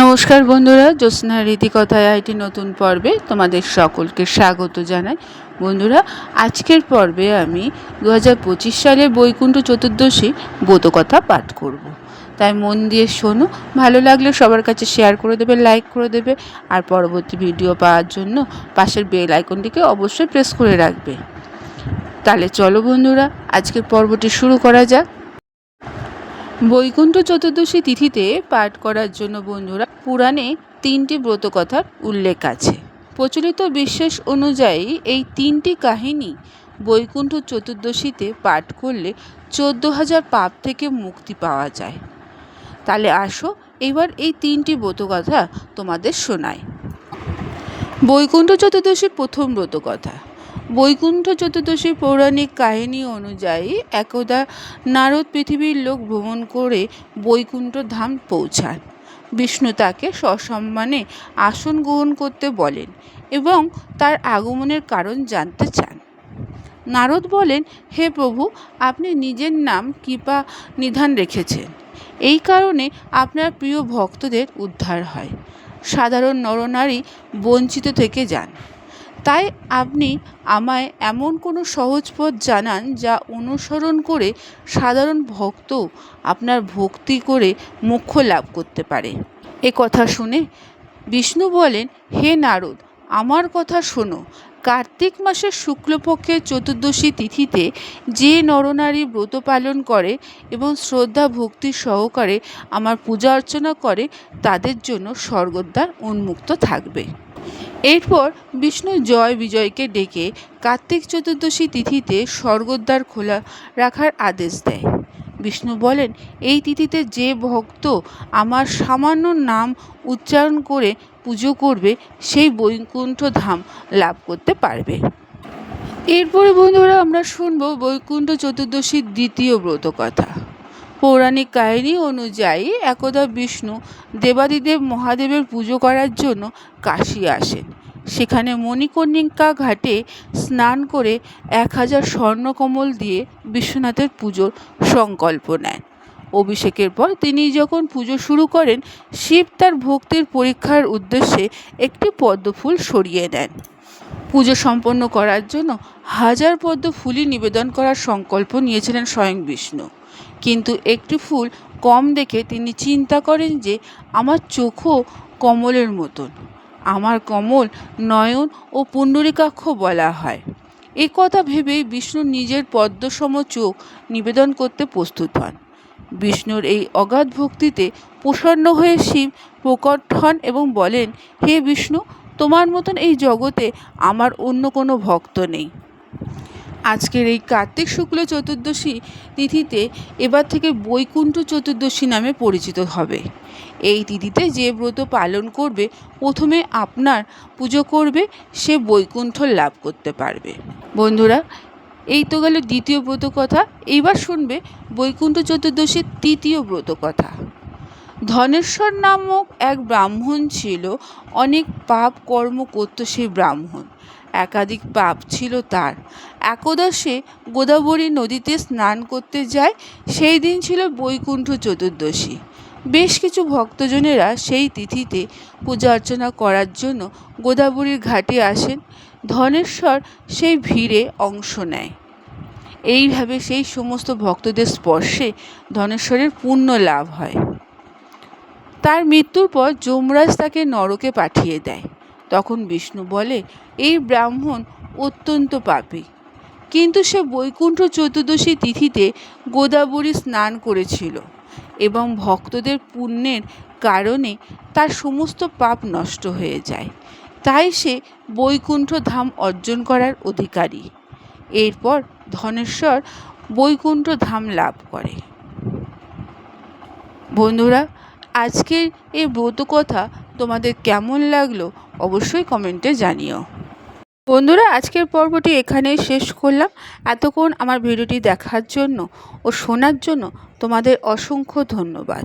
নমস্কার বন্ধুরা, জ্যোৎস্না রীতিকথায় আইটি নতুন পর্বে তোমাদের সকলকে স্বাগত জানাই। বন্ধুরা, আজকের পর্বে আমি দু হাজার পঁচিশ সালের বৈকুণ্ঠ চতুর্দশী ব্রতকথা পাঠ করব। তাই মন দিয়ে শোনো, ভালো লাগলে সবার কাছে শেয়ার করে দেবে লাইক করে দেবে, আর পরবর্তী ভিডিও পাওয়ার জন্য পাশের বেল আইকনটিকে অবশ্যই প্রেস করে রাখবে। তাহলে চলো বন্ধুরা, আজকের পর্বটি শুরু করা যাক। বৈকুণ্ঠ চতুর্দশী তিথিতে পাঠ করার জন্য বন্ধুরা পুরাণে তিনটি ব্রতকথার উল্লেখ আছে। প্রচলিত বিশ্বাস অনুযায়ী এই তিনটি কাহিনী বৈকুণ্ঠ চতুর্দশীতে পাঠ করলে চোদ্দ হাজার পাপ থেকে মুক্তি পাওয়া যায়। তাহলে আসো, এবার এই তিনটি ব্রতকথা তোমাদের শোনায় বৈকুণ্ঠ চতুর্দশীর প্রথম ব্রতকথা। বৈকুণ্ঠ চতুর্দশীর পৌরাণিক কাহিনী অনুযায়ী একদা নারদ পৃথিবীর লোক ভ্রমণ করে বৈকুণ্ঠ ধাম পৌঁছান। বিষ্ণু তাকে সসম্মানে আসন গ্রহণ করতে বলেন এবং তার আগমনের কারণ জানতে চান। নারদ বলেন, হে প্রভু, আপনি নিজের নাম কৃপা নিধান রেখেছেন। এই কারণে আপনার প্রিয় ভক্তদের উদ্ধার হয়। সাধারণ নরনারী বঞ্চিত থেকে যান। তাই আপনি আমায় এমন কোনো সহজ পথ জানান যা অনুসরণ করে সাধারণ ভক্ত আপনার ভক্তি করে মোক্ষ লাভ করতে পারে। এ কথা শুনে বিষ্ণু বলেন, হে নারদ, আমার কথা শোনো। কার্তিক মাসের শুক্লপক্ষের চতুর্দশী তিথিতে যে নরনারী ব্রত পালন করে এবং শ্রদ্ধা ভক্তি সহকারে আমার পূজা অর্চনা করে, তাদের জন্য স্বর্গদ্বার উন্মুক্ত থাকবে। এরপর বিষ্ণু জয় বিজয়কে ডেকে কার্তিক চতুর্দশী তিথিতে স্বর্গদ্বার খোলা রাখার আদেশ দেয়। বিষ্ণু বলেন, এই তিথিতে যে ভক্ত আমার সামান্য নাম উচ্চারণ করে পুজো করবে, সেই বৈকুণ্ঠ ধাম লাভ করতে পারবে। এরপরে বন্ধুরা আমরা শুনব বৈকুণ্ঠ চতুর্দশীর দ্বিতীয় ব্রত কথা। পৌরাণিক কাহিনী অনুযায়ী একদা বিষ্ণু দেবাদিদেব মহাদেবের পুজো করার জন্য কাশী আসেন। সেখানে মণিকর্ণিকা ঘাটে স্নান করে এক হাজার স্বর্ণকমল দিয়ে বিশ্বনাথের পুজোর সংকল্প নেন। অভিষেকের পর তিনি যখন পুজো শুরু করেন, শিব তার ভক্তির পরীক্ষার উদ্দেশ্যে একটি পদ্মফুল সরিয়ে নেন পুজো সম্পন্ন করার জন্য হাজার পদ্ম ফুলই নিবেদন করার সংকল্প নিয়েছিলেন স্বয়ং বিষ্ণু। কিন্তু একটি ফুল কম দেখে তিনি চিন্তা করেন যে, আমার চোখও কমলের মতন। আমার কমল নয়ন ও পুণ্ডরিকাক্ষ বলা হয়। এ কথা ভেবেই বিষ্ণু নিজের পদ্মসম চোখ নিবেদন করতে প্রস্তুত হন। বিষ্ণুর এই অগাধ ভক্তিতে প্রসন্ন হয়ে শিব প্রকট হন এবং বলেন, হে বিষ্ণু তোমার মতন এই জগতে আমার অন্য কোনো ভক্ত নেই। আজকের এই কার্তিক শুক্ল চতুর্দশী তিথিতে এবার থেকে বৈকুণ্ঠ চতুর্দশী নামে পরিচিত হবে। এই তিথিতে যে ব্রত পালন করবে, প্রথমে আপনার পুজো করবে, সে বৈকুণ্ঠ লাভ করতে পারবে। বন্ধুরা, এই তো গেল দ্বিতীয় ব্রত কথা। এইবার শুনবে বৈকুণ্ঠ চতুর্দশীর তৃতীয় ব্রত কথা। ধনেশ্বর নামক এক ব্রাহ্মণ ছিল, অনেক পাপ কর্ম করত সেই ব্রাহ্মণ। একাধিক পাপ ছিল তার। একদা সে গোদাবরী নদীতে স্নান করতে যায়, সেই দিন ছিল বৈকুণ্ঠ চতুর্দশী। বেশ কিছু ভক্তজনেরা সেই তিথিতে পূজা অর্চনা করার জন্য গোদাবরীর ঘাটে আসেন। ধনেশ্বর সেই ভিড়ে অংশ নেয়। এইভাবে সেই সমস্ত ভক্তদের স্পর্শে ধনেশ্বরের পুণ্য লাভ হয়। তার মৃত্যুর পর যমরাজ তাকে নরকে পাঠিয়ে দেয়। তখন বিষ্ণু বলে, এই ব্রাহ্মণ অত্যন্ত পাপী। কিন্তু সে বৈকুণ্ঠ চতুর্দশী তিথিতে গোদাবরী স্নান করেছিল এবং ভক্তদের পুণ্যের কারণে তার সমস্ত পাপ নষ্ট হয়ে যায়। তাই সে বৈকুণ্ঠ ধাম অর্জন করার অধিকারী। এরপর ধনেশ্বর বৈকুণ্ঠ ধাম লাভ করে। বন্ধুরা আজকের এই ব্রত কথা তোমাদের কেমন লাগল অবশ্যই কমেন্টে জানিও। বন্ধুরা, আজকের পর্বটি এখানেই শেষ করলাম। এতক্ষণ আমার ভিডিওটি দেখার জন্য ও শোনার জন্য তোমাদের অসংখ্য ধন্যবাদ।